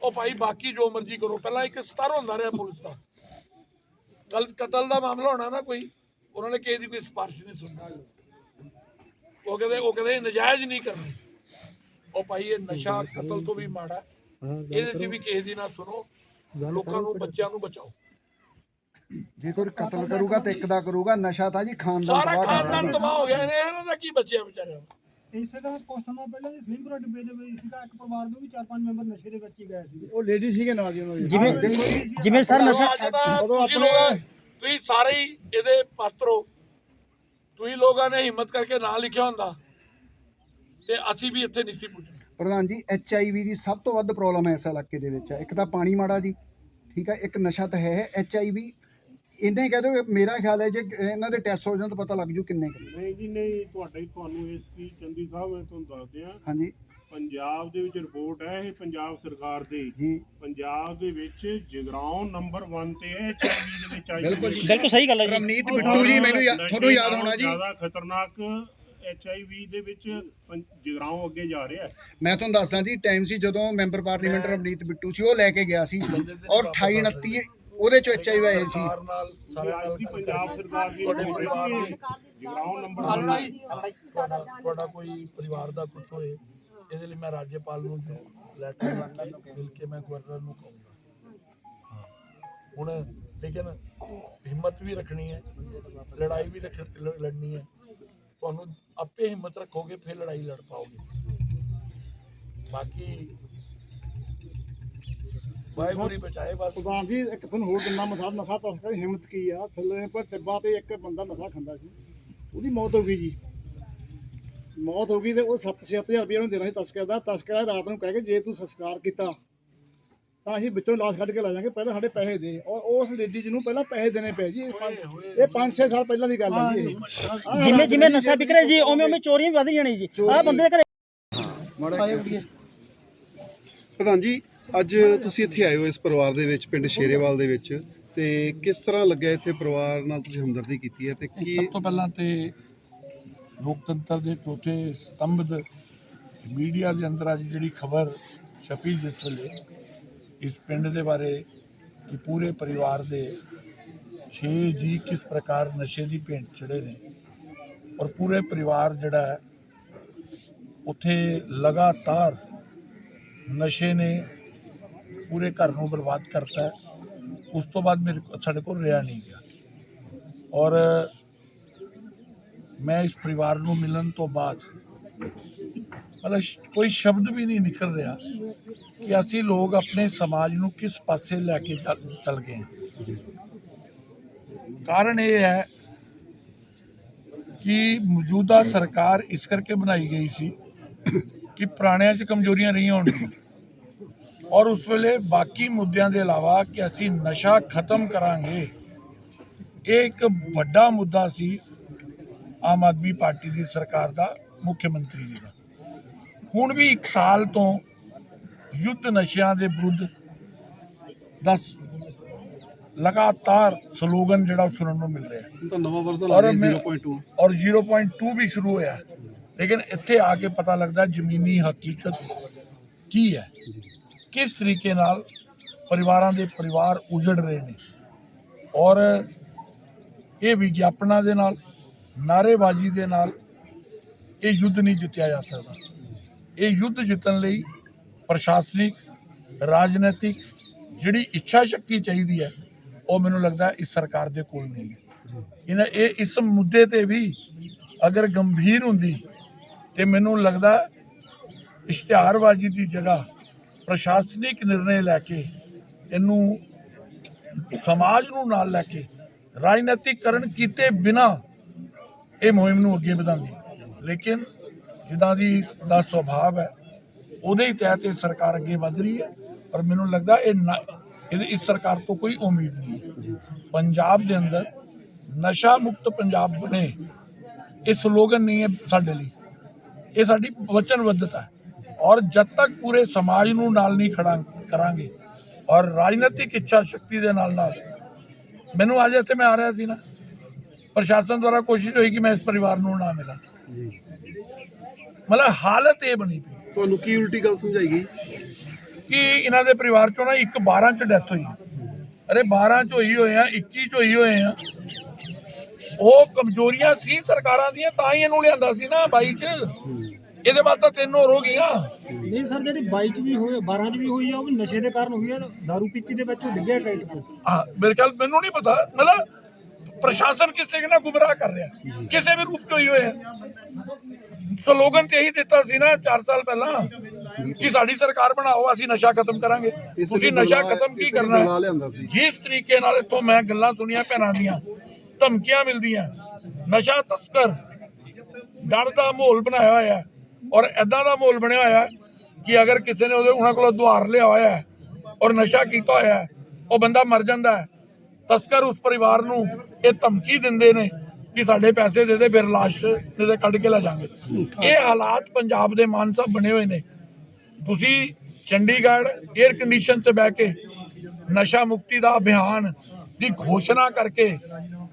ਉਹ ਭਾਈ ਬਾਕੀ ਜੋ ਮਰਜ਼ੀ ਕਰੋ ਪਹਿਲਾਂ ਇੱਕ ਸਤਰ ਹੁੰਦਾ ਰਿਹਾ ਪੁਲਿਸ ਦਾ। ਕੱਲ ਕਤਲ ਦਾ ਮਾਮਲਾ ਹੋਣਾ ਨਾ ਕੋਈ ਉਹਨਾਂ ਨੇ ਕਿਸੇ ਦੀ ਕੋਈ ਸਿਫਾਰਿਸ਼ ਨਹੀਂ ਸੁਣਨੀ ਉਹ ਕਹਿੰਦੇ ਉਹ ਕਹਿੰਦੇ ਨਜਾਇਜ਼ ਨਹੀਂ ਕਰਨੀ। ਉਹ ਭਾਈ ਇਹ ਨਸ਼ਾ ਕਤਲ ਤੋਂ ਵੀ ਮਾੜਾ। ਇਹਦੇ 'ਚ ਵੀ ਕਿਸੇ ਦੀ ਨਾ ਸੁਣੋ। ਲੋਕਾਂ ਨੂੰ ਬੱਚਿਆਂ ਨੂੰ ਬਚਾਓ। ਜੇ ਕੋਈ ਕਤਲ ਕਰੂਗਾ ਤੇ ਇੱਕ ਦਾ ਕਰੂਗਾ ਨਸ਼ਾ ਤਾਂ ਜੀ ਖਾਨਦਾਨ ਸਾਰਾ ਤਬਾਹ ਕਰ ਖਾਨਦਾਨ ਤਬਾਹ ਹੋ ਗਿਆ ਇਹਨੇ ਇਹਨਾਂ ਦਾ ਕੀ ਬਚਿਆ ਵਿਚਾਰਿਆਂ ਦਾ? ਇਸੇ ਕੁਝ ਸਮਾਂ ਪਹਿਲਾਂ ਜੀ ਸਲੀਮਪੁਰ ਡਿੱਬੇ ਦੇ ਵਿੱਚ ਸੀਗਾ ਇੱਕ ਪਰਿਵਾਰ ਨੂੰ ਵੀ ਚਾਰ ਪੰਜ ਮੈਂਬਰ ਨਸ਼ੇ ਦੇ ਵਿੱਚ ਹੀ ਗਏ ਸੀ ਉਹ ਲੇਡੀ ਸੀਗੇ ਨਾਲ ਜੀ ਉਹਨਾਂ ਦੇ। ਜਿਵੇਂ ਜਿਵੇਂ ਸਰ ਨਸ਼ਾ ਤੁਸੀਂ ਲੋਕ ਤੁਸੀਂ ਸਾਰੇ ਹੀ ਇਹਦੇ ਪਾਤਰ। ਹੋ ਤੁਸੀਂ ਲੋਕਾਂ ਨੇ ਹਿੰਮਤ ਕਰਕੇ ਨਾਂ ਲਿਖਿਆ ਹੁੰਦਾ। ਤੇ ਅਸੀਂ ਵੀ ਇੱਥੇ ਨਹੀਂ ਸੀ ਪੁੱਜਣਾ ਪ੍ਰਧਾਨ ਜੀ ਐਚ ਆਈ ਵੀ ਦੀ ਸਭ ਤੋਂ ਵੱਧ ਪ੍ਰੋਬਲਮ ਹੈ ਇਸ ਇਲਾਕੇ ਦੇ ਵਿੱਚ। ਇੱਕ ਤਾਂ ਪਾਣੀ ਮਾੜਾ ਜੀ ਠੀਕ ਹੈ ਇੱਕ ਨਸ਼ਾ ਤਾਂ ਹੈ ਐਚ ਆਈ ਵੀ ਇੰਨੇ ਹੀ ਕਹਿ ਦਿਓ ਮੇਰਾ ਖਿਆਲ ਹੈ ਜੇ ਇਹਨਾਂ ਦੇ ਟੈਸਟ ਹੋ ਜਾਣ ਤਾਂ ਪਤਾ ਲੱਗ ਜੂ ਕਿੰਨੇ ਕੁ ਨੇ। ਨਹੀਂ ਜੀ ਨਹੀਂ ਤੁਹਾਡੇ ਤੁਹਾਨੂੰ ਇਸ ਕੀ ਚੰਦੀ ਸਾਹਿਬ ਮੈਂ ਤੁਹਾਨੂੰ ਦੱਸਦੇ ਆ ਹਾਂਜੀ। ਪੰਜਾਬ ਦੇ ਵਿੱਚ ਰਿਪੋਰਟ ਹੈ ਇਹ ਪੰਜਾਬ ਸਰਕਾਰ ਦੀ। ਜੀ। ਪੰਜਾਬ ਦੇ ਵਿੱਚ ਜਗਰਾਉਂ ਨੰਬਰ 1 ਤੇ ਹੈ ਐਚਆਈਵੀ ਦੇ ਵਿੱਚ ਆਈ ਬਿਲਕੁਲ ਜੀ। ਬਿਲਕੁਲ ਸਹੀ ਗੱਲ ਹੈ ਜੀ। ਰਮਨੀਤ ਬਿੱਟੂ ਜੀ ਮੈਨੂੰ ਯਾ- ਤੁਹਾਨੂੰ ਯਾਦ ਹੋਣਾ ਜੀ। ਜ਼ਿਆਦਾ ਖਤਰਨਾਕ ਐਚਆਈਵੀ ਦੇ ਵਿੱਚ ਪੰ- ਜਗਰਾਉਂ ਅੱਗੇ ਜਾ ਰਿਹਾ ਹੈ। ਮੈਂ ਤੁਹਾਨੂੰ ਦੱਸਦਾ ਜੀ ਟਾਈਮ ਸੀ ਜਦੋਂ ਮੈਂਬਰ ਪਾਰਲੀਮੈਂਟ ਰਮਨੀਤ ਬਿੱਟੂ ਸੀ ਉਹ ਲੈ ਕੇ ਗਿਆ ਸੀ। ਔਰ 28 29 ਉਹਦੇ ਚੋਂ ਐਚ ਆਈ ਵੀ ਆਏ ਸੀ। ਸਰਕਾਰ ਨਾਲ ਸਾਰੇ ਅੱਜ ਨਾਲ ਦੀ ਪੰਜਾਬ ਸਰਕਾਰ ਦੀ ਤੁਹਾਡੇ ਰਿਪੋਰਟ ਪਰਿਵਾਰ ਹੈ। ਦੀ ਜਗਰਾਉਂ ਨੰਬਰ ਤੁਹਾਡਾ 1 ਤੁਹਾਡਾ ਕੋਈ ਪਰਿਵਾਰ ਦਾ ਕੁਝ ਹੋਏ ਇਹਦੇ ਲਈ ਮੈਂ ਰਾਜਪਾਲ ਨੂੰ ਲੈਟਰ ਲਿਖ ਕੇ ਮਿਲ ਕੇ ਮੈਂ ਗਵਰਨਰ ਨੂੰ ਕਹੂੰਗਾ। ਹੁਣ ਲੇਕਿਨ ਹਿੰਮਤ ਵੀ ਰੱਖਣੀ ਹੈ ਲੜਾਈ ਵੀ ਲੜਨੀ ਹੈ। ਤੁਹਾਨੂੰ ਆਪੇ ਹਿੰਮਤ ਰੱਖੋਗੇ ਫਿਰ ਲੜਾਈ ਲੜ ਪਾਓਗੇ। ਬਾਕੀ ਵਾਹਿਗੁਰੂ ਬਚਾਏ ਬਸ। ਪ੍ਰਧਾਨ ਜੀ ਇੱਕ ਤੁਹਾਨੂੰ ਹੋਰ ਗੱਲਾਂ ਮਸਾਦ ਨਸ਼ਾ ਤਸਕਰ ਦੀ ਹਿੰਮਤ ਕੀ ਆ? ਥੱਲੇ ਪਰ ਟਿੱਬਾ ਤੇ ਇੱਕ ਬੰਦਾ ਨਸ਼ਾ ਖਾਂਦਾ ਸੀ। ਉਹਦੀ ਮੌਤ ਹੋ ਗਈ ਜੀ। ਮੌਤ ਹੋ ਗਈ ਤੇ ਉਹ 7-7000 ਰੁਪਏ ਉਹਨੂੰ ਦੇਣਾ ਸੀ ਤਸਕਰ ਦਾ। ਤਸਕਰ ਰਾਤ ਨੂੰ ਕਹਿ ਕੇ ਜੇ ਤੂੰ ਸੰਸਕਾਰ ਕੀਤਾ ਤਾਂ ਅਸੀਂ ਵਿੱਚੋਂ ਲਾਸ਼ ਕੱਢ ਕੇ ਲੈ ਜਾਾਂਗੇ ਪਹਿਲਾਂ ਸਾਡੇ ਪੈਸੇ ਦੇ। ਔਰ ਉਸ ਲੇਡੀ ਜੀ ਨੂੰ ਪਹਿਲਾਂ ਪੈਸੇ ਦੇਣੇ ਪਏ ਜੀ। ਇਹ ਪੰਜ- ਇਹ 5-6 ਸਾਲ ਪਹਿਲਾਂ ਦੀ ਗੱਲ ਹੈ ਜੀ ਜਿਵੇਂ ਜਿਵੇਂ ਨਸ਼ਾ ਵਿਕ ਰਿਹਾ ਜੀ ਉਵੇਂ ਉਵੇਂ ਚੋਰੀਆਂ ਵੀ ਵਧ ਜਾਣੀ ਜੀ। ਆਹ ਬੰਦੇ ਦੇ ਘਰੇ ਮਾੜਾ ਪ੍ਰਧਾਨ ਜੀ ਅੱਜ ਤੁਸੀਂ ਇੱਥੇ ਆਏ ਹੋ ਇਸ ਪਰਿਵਾਰ ਦੇ ਵਿੱਚ, ਪਿੰਡ ਸ਼ੇਰੇਵਾਲ ਦੇ ਵਿੱਚ, ਤੇ ਕਿਸ ਤਰ੍ਹਾਂ ਲੱਗਿਆ ਇੱਥੇ ਪਰਿਵਾਰ ਨਾਲ ਤੁਸੀਂ ਹਮਦਰਦੀ ਕੀਤੀ ਹੈ ਤੇ ਕੀ ਸਭ ਤੋਂ ਪਹਿਲਾਂ ਤੇ ਲੋਕਤੰਤਰ ਦੇ ਚੌਥੇ ਸਤੰਭ ਮੀਡੀਆ ਦੇ ਅੰਦਰ ਅੱਜ ਜਿਹੜੀ ਖਬਰ ਛਪੀ ਜਿਸ ਵੇਲੇ, ਇਸ ਪਿੰਡ ਦੇ ਬਾਰੇ ਕਿ ਪੂਰੇ ਪਰਿਵਾਰ ਦੇ 6 ਜੀ ਕਿਸ ਪ੍ਰਕਾਰ ਨਸ਼ੇ ਦੀ ਭੇਂਟ ਚੜੇ ਨੇ ਔਰ ਪੂਰੇ ਪਰਿਵਾਰ ਜਿਹੜਾ ਹੈ, ਉੱਥੇ ਲਗਾਤਾਰ ਨਸ਼ੇ ਨੇ ਪੂਰੇ ਘਰ ਨੂੰ ਬਰਬਾਦ ਕਰਤਾ ਉਸ ਤੋਂ ਬਾਅਦ ਮੇਰੇ ਕੋ- ਸਾਡੇ ਕੋਲ ਰਿਹਾ ਨਹੀਂ ਗਿਆ। ਔਰ ਮੈਂ ਇਸ ਪਰਿਵਾਰ ਨੂੰ ਮਿਲਣ ਤੋਂ ਬਾਅਦ ਮਤਲਬ ਕੋਈ ਸ਼ਬਦ ਵੀ ਨਹੀਂ ਨਿਕਲ ਰਿਹਾ ਕਿ ਅਸੀਂ ਲੋਕ ਆਪਣੇ ਸਮਾਜ ਨੂੰ ਕਿਸ ਪਾਸੇ ਲੈ ਕੇ ਚੱਲ ਚੱਲ ਗਏ ਹਾਂ। ਕਾਰਨ ਇਹ ਹੈ ਕਿ ਮੌਜੂਦਾ ਸਰਕਾਰ ਇਸ ਕਰਕੇ ਬਣਾਈ ਗਈ ਸੀ ਕਿ ਪੁਰਾਣਿਆਂ 'ਚ ਕਮਜ਼ੋਰੀਆਂ ਰਹੀਆਂ ਹੋਣਗੀਆਂ। ਔਰ ਉਸ ਵੇਲੇ ਬਾਕੀ ਮੁੱਦਿਆਂ ਦੇ ਇਲਾਵਾ ਕਿ ਅਸੀਂ ਨਸ਼ਾ ਖਤਮ ਕਰਾਂਗੇ ਇਹ ਇੱਕ ਵੱਡਾ ਮੁੱਦਾ ਸੀ ਆਮ ਆਦਮੀ ਪਾਰਟੀ ਦੀ ਸਰਕਾਰ ਦਾ ਮੁੱਖ ਮੰਤਰੀ ਜੀ ਦਾ। ਹੁਣ ਵੀ 1 ਸਾਲ ਤੋਂ ਯੁੱਧ ਨਸ਼ਿਆਂ ਦੇ ਵਿਰੁੱਧ ਦਾ ਲਗਾਤਾਰ ਸਲੋਗਨ ਜਿਹੜਾ ਸੁਣਨ ਨੂੰ ਮਿਲ ਰਿਹਾ ਤਾਂ ਨਵਾਂ ਵਰਜ਼ਨ ਆ ਗਿਆ ਮੈਂ- 0.2 ਔਰ 0.2 ਵੀ ਸ਼ੁਰੂ ਹੋਇਆ। ਲੇਕਿਨ ਇੱਥੇ ਆ ਕੇ ਪਤਾ ਲੱਗਦਾ ਜ਼ਮੀਨੀ ਹਕੀਕਤ ਕੀ ਹੈ। ਕਿਸ ਤਰੀਕੇ ਨਾਲ ਪਰਿਵਾਰਾਂ ਦੇ ਪਰਿਵਾਰ ਉਜੜ ਰਹੇ ਨੇ? ਔਰ ਇਹ ਵਿਗਿਆਪਨਾਂ ਦੇ ਨਾਲ ਨਾਅਰੇਬਾਜ਼ੀ ਦੇ ਨਾਲ ਇਹ ਯੁੱਧ ਨਹੀਂ ਜਿੱਤਿਆ ਜਾ ਸਕਦਾ। ਇਹ ਯੁੱਧ ਜਿੱਤਣ ਲਈ ਪ੍ਰਸ਼ਾਸਨਿਕ ਰਾਜਨੀਤਿਕ ਜਿਹੜੀ ਇੱਛਾ ਸ਼ਕਤੀ ਚਾਹੀਦੀ ਹੈ ਉਹ ਮੈਨੂੰ ਲੱਗਦਾ ਇਸ ਸਰਕਾਰ ਦੇ ਕੋਲ ਨਹੀਂ ਹੈ। ਇਹਨਾਂ ਇਹ ਇਸ ਮੁੱਦੇ ਤੇ ਵੀ ਅਗਰ ਗੰਭੀਰ ਹੁੰਦੀ ਤੇ ਮੈਨੂੰ ਲੱਗਦਾ ਇਸ਼ਤਿਹਾਰਬਾਜ਼ੀ ਦੀ ਜਗ੍ਹਾ ਪ੍ਰਸ਼ਾਸਨਿਕ ਨਿਰਣੇ ਲੈ ਕੇ, ਇਹਨੂੰ ਸਮਾਜ ਨੂੰ ਨਾਲ ਲੈ ਕੇ ਰਾਜਨੀਤਿਕਕਰਨ ਕੀਤੇ ਬਿਨਾ ਇਹ ਮੁਹਿੰਮ ਨੂੰ ਅੱਗੇ ਵਧਾਉਂਦੀ ਲੇਕਿਨ ਜਿੱਦਾਂ ਦੀ ਦਾ ਸੁਭਾਅ ਹੈ, ਉਹਦੇ ਹੀ ਤਹਿਤ ਇਹ ਸਰਕਾਰ ਅੱਗੇ ਵਧ ਰਹੀ ਹੈ। ਪਰ ਮੈਨੂੰ ਲੱਗਦਾ ਇਹ ਨਾ- ਇਹਦੇ ਇਸ ਸਰਕਾਰ ਤੋਂ ਕੋਈ ਉਮੀਦ ਨਹੀਂ ਪੰਜਾਬ ਦੇ ਅੰਦਰ ਨਸ਼ਾ ਮੁਕਤ ਪੰਜਾਬ ਬਣੇ, ਇਹ ਸਲੋਗਨ ਨਹੀਂ ਹੈ ਸਾਡੇ ਲਈ। ਇਹ ਸਾਡੀ ਵਚਨਬੱਧਤਾ ਹੈ। ਔਰ ਜਦ ਤੱਕ ਪੂਰੇ ਸਮਾਜ ਨੂੰ ਨਾਲ ਨਹੀਂ ਖੜਾ ਕਰਾਂਗੇ ਔਰ ਰਾਜਨੀਤਿਕ ਇੱਛਾ ਸ਼ਕਤੀ ਦੇ ਨਾਲ ਨਾਲ ਮੈਨੂੰ ਅੱਜ ਇੱਥੇ ਮੈਂ ਆ ਰਿਹਾ ਸੀ ਨਾ ਪ੍ਰਸ਼ਾਸਨ ਦੁਆਰਾ ਕੋਸ਼ਿਸ਼ ਹੋਈ ਕਿ ਮੈਂ ਇਸ ਪਰਿਵਾਰ ਨੂੰ ਨਾ ਮਿਲਾਂ। ਮਤਲਬ ਹਾਲਤ ਇਹ ਬਣੀ ਪਈ। ਤੁਹਾਨੂੰ ਕੀ ਉਲਟੀ ਗੱਲ ਸਮਝਾਈ ਗਈ? ਕਿ ਇਹਨਾਂ ਦੇ ਪਰਿਵਾਰ ਚੋਂ ਨਾ ਇੱਕ 12 ਚ ਡੈਥ ਹੋਈ। ਅਰੇ 12 ਚ ਹੋਈ ਹੋਏ ਆ 21 ਚ ਹੋਈ ਹੋਏ ਆ। ਉਹ ਕਮਜ਼ੋਰੀਆਂ ਸੀ ਸਰਕਾਰਾਂ ਦੀਆਂ ਤਾਂ ਹੀ ਇਹਨੂੰ ਲਿਆਂਦਾ ਸੀ ਨਾ 22 ਚ। ਇਹਦੇ ਬਾਅਦ ਤਾਂ ਤਿੰਨ ਹੋਰ ਹੋ ਗਈਆਂ। ਨਹੀਂ ਸਰ ਜਿਹੜੀ 22 ਚ ਵੀ ਹੋਈ 12 ਚ ਵੀ ਹੋਈ ਆ ਉਹ ਵੀ ਨਸ਼ੇ ਦੇ ਕਾਰਨ ਹੋਈ ਆ ਦਾਰੂ ਪੀਤੀ ਦੇ ਵਿੱਚ ਉਹ ਡਿੱਗਿਆ ਟਰੈਕਟਰ ਹਾਂ ਮੇਰੇ ਖਿਆਲ ਮੈਨੂੰ ਨਹੀਂ ਪਤਾ। ਮਤਲਬ ਪ੍ਰਸ਼ਾਸਨ ਕਿਸੇ ਨਾਲ ਗੁੰਮਰਾਹ ਕਰ ਰਿਹਾ। ਕਿਸੇ ਵੀ ਰੂਪ ਚ ਹੋਈ ਹੋਏ ਆ। ਸਲੋਗਨ ਤੇ ਇਹੀ ਦਿੱਤਾ ਸੀ ਨਾ 4 ਸਾਲ ਪਹਿਲਾਂ ਕਿ ਸਾਡੀ ਸਰਕਾਰ ਬਣਾਓ ਅਸੀਂ ਨਸ਼ਾ ਖਤਮ ਕਰਾਂਗੇ। ਤੁਸੀਂ ਨਸ਼ਾ ਖਤਮ ਕੀ ਕਰਨਾ? ਜਿਸ ਤਰੀਕੇ ਨਾਲ ਇੱਥੋਂ ਮੈਂ ਗੱਲਾਂ ਸੁਣੀਆਂ ਭੈਣਾਂ ਦੀਆਂ ਧਮਕੀਆਂ ਮਿਲਦੀਆਂ। ਨਸ਼ਾ ਤਸਕਰ ਡਰ ਦਾ ਮਾਹੌਲ ਬਣਾਇਆ ਹੋਇਆ। ਹੈ ਔਰ ਐਦਾਂ ਦਾ ਮਾਹੌਲ ਬਣਿਆ ਹੋਇਆ ਕਿ ਅਗਰ ਕਿਸੇ ਨੇ ਉਹਦੇ ਉਹਨਾਂ ਕੋਲੋਂ ਦੁਹਾਰ ਲਿਆ ਹੋਇਆ ਹੈ ਔਰ ਨਸ਼ਾ ਕੀਤਾ ਹੋਇਆ ਹੈ, ਉਹ ਬੰਦਾ ਮਰ ਜਾਂਦਾ ਹੈ, ਤਸਕਰ ਉਸ ਪਰਿਵਾਰ ਨੂੰ ਇਹ ਧਮਕੀ ਦਿੰਦੇ ਨੇ ਕਿ ਸਾਡੇ ਪੈਸੇ ਦੇ ਦੇ, ਫਿਰ ਲਾਸ਼ ਦੇ ਦੇ ਕੱਢ ਕੇ ਲੈ ਜਾਾਂਗੇ ਇਹ ਹਾਲਾਤ ਪੰਜਾਬ ਦੇ ਮਾਨ ਸਾਹਿਬ ਬਣੇ ਹੋਏ ਨੇ। ਤੁਸੀਂ ਚੰਡੀਗੜ੍ਹ 에ਅਰ ਕੰਡੀਸ਼ਨ 'ਚ ਬਹਿ ਕੇ ਨਸ਼ਾ ਮੁਕਤੀ ਦਾ ਅਭਿਆਨ ਦੀ ਘੋਸ਼ਣਾ ਕਰਕੇ